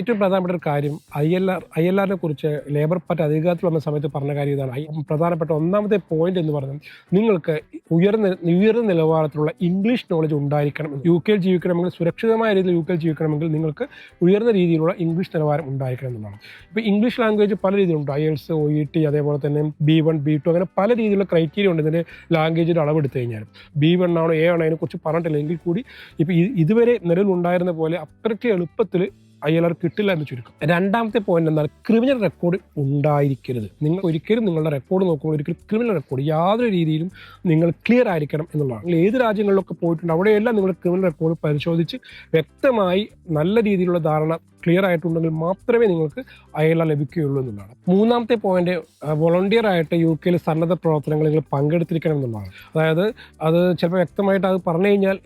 ഏറ്റവും പ്രധാനപ്പെട്ട ഒരു കാര്യം I L R I L ആറിനെ കുറിച്ച് ലേബർ പാർട്ടി അധികാരത്തിൽ വന്ന സമയത്ത് പറഞ്ഞ കാര്യം ഇതാണ്. പ്രധാനപ്പെട്ട ഒന്നാമത്തെ പോയിന്റ് എന്ന് പറഞ്ഞാൽ നിങ്ങൾക്ക് ഉയർന്ന ഉയർന്ന നിലവാരത്തിലുള്ള ഇംഗ്ലീഷ് നോളജ് ഉണ്ടായിരിക്കണം. യു കെയിൽ ജീവിക്കണമെങ്കിൽ സുരക്ഷിതമായ രീതിയിൽ യു കെയിൽ ജീവിക്കണമെങ്കിൽ നിങ്ങൾക്ക് ഉയർന്ന രീതിയിലുള്ള ഇംഗ്ലീഷ് നിലവാരം ഉണ്ടായിരിക്കണം എന്നുള്ളതാണ് ഇപ്പോൾ ഇംഗ്ലീഷ് ലാംഗ്വേജ് പല രീതിയിലുണ്ട്. IELTS O E T അതേപോലെ തന്നെ ബി വൺ ബി ടു അങ്ങനെ പല രീതിയിലുള്ള ക്രൈറ്റീരിയ ഉണ്ട് ഇതിന്റെ ലാംഗ്വേജിന്റെ അളവെടുത്ത് കഴിഞ്ഞാൽ ബി വൺ ആണോ എ ആണോ അതിനെക്കുറിച്ച് പറഞ്ഞിട്ടില്ല എങ്കിൽ കൂടി ഇപ്പോൾ ഇതുവരെ നിലവിലുണ്ടായിരുന്ന പോലെ അത്രയ്ക്ക് എളുപ്പത്തിൽ ആർ കിട്ടില്ല എന്ന് ചുരുക്കം. രണ്ടാമത്തെ പോയിന്റ് എന്താണ്? ക്രിമിനൽ റെക്കോർഡ് ഉണ്ടായിരിക്കരുത്. നിങ്ങൾ ഒരിക്കലും നിങ്ങളുടെ റെക്കോർഡ് നോക്കുമ്പോൾ ഒരിക്കലും ക്രിമിനൽ റെക്കോർഡ് യാതൊരു രീതിയിലും നിങ്ങൾ ക്ലിയർ ആയിരിക്കണം എന്നുള്ളതാണ്. നിങ്ങൾ ഏത് രാജ്യങ്ങളിലൊക്കെ പോയിട്ടുണ്ട് അവിടെയെല്ലാം നിങ്ങൾ ക്രിമിനൽ റെക്കോർഡ് പരിശോധിച്ച് വ്യക്തമായി നല്ല രീതിയിലുള്ള ധാരണ ക്ലിയർ ആയിട്ടുണ്ടെങ്കിൽ മാത്രമേ നിങ്ങൾക്ക് അയല ലഭിക്കുകയുള്ളൂ എന്നുള്ളതാണ്. മൂന്നാമത്തെ പോയിന്റ് വോളണ്ടിയർ ആയിട്ട് യു കെയിൽ സന്നദ്ധ പ്രവർത്തനങ്ങളിൽ നിങ്ങൾ പങ്കെടുത്തിരിക്കണം എന്നുള്ളതാണ്. അതായത് അത് ചിലപ്പോൾ വ്യക്തമായിട്ട് അത് പറഞ്ഞു കഴിഞ്ഞാൽ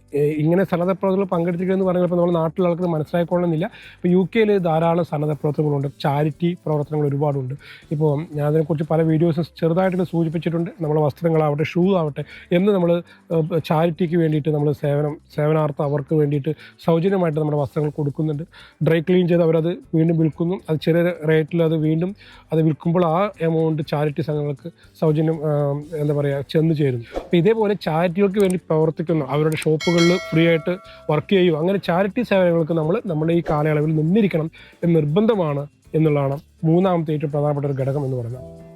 ഇങ്ങനെ സന്നദ്ധ പ്രവർത്തനങ്ങൾ പങ്കെടുത്തിരിക്കണം എന്ന് പറഞ്ഞാൽ ഇപ്പോൾ നമ്മുടെ നാട്ടിലുള്ള ആൾക്ക് മനസ്സിലായിക്കൊള്ളുന്നില്ല. ഇപ്പോൾ യു കെയിൽ ധാരാളം സന്നദ്ധ പ്രവർത്തനങ്ങളുണ്ട്. ചാരിറ്റി പ്രവർത്തനങ്ങൾ ഒരുപാടുണ്ട്. ഇപ്പോൾ ഞാൻ അതിനെക്കുറിച്ച് പല വീഡിയോസും ചെറുതായിട്ട് സൂചിപ്പിച്ചിട്ടുണ്ട്. നമ്മുടെ വസ്ത്രങ്ങളാവട്ടെ ഷൂ ആവട്ടെ എന്ന് നമ്മൾ ചാരിറ്റിക്ക് വേണ്ടിയിട്ട് നമ്മൾ സേവനം സേവനാർത്ഥം അവർക്ക് വേണ്ടിയിട്ട് സൗജന്യമായിട്ട് നമ്മുടെ വസ്ത്രങ്ങൾ കൊടുക്കുന്നുണ്ട്. ഡ്രൈ ക്ലീൻ ചെയ്ത്. അവരത് വീണ്ടും വിൽക്കുന്നു. അത് ചെറിയ റേറ്റിൽ അത് വീണ്ടും അത് വിൽക്കുമ്പോൾ ആ എമൗണ്ട് ചാരിറ്റി സംഘങ്ങൾക്ക് സൗജന്യം എന്താ പറയുക ചെന്ന് ചേരുന്നു അപ്പോൾ ഇതേപോലെ ചാരിറ്റികൾക്ക് വേണ്ടി പ്രവർത്തിക്കുന്നു അവരുടെ ഷോപ്പുകളിൽ ഫ്രീ ആയിട്ട് വർക്ക് ചെയ്യും അങ്ങനെ ചാരിറ്റി സേവനങ്ങൾക്ക് നമ്മൾ നമ്മുടെ ഈ കാലയളവിൽ നിന്നിരിക്കണം എന്ന് നിർബന്ധമാണ് എന്നുള്ളതാണ് മൂന്നാമത്തെ ഏറ്റവും പ്രധാനപ്പെട്ട ഒരു ഘടകം എന്ന് പറയുന്നത്.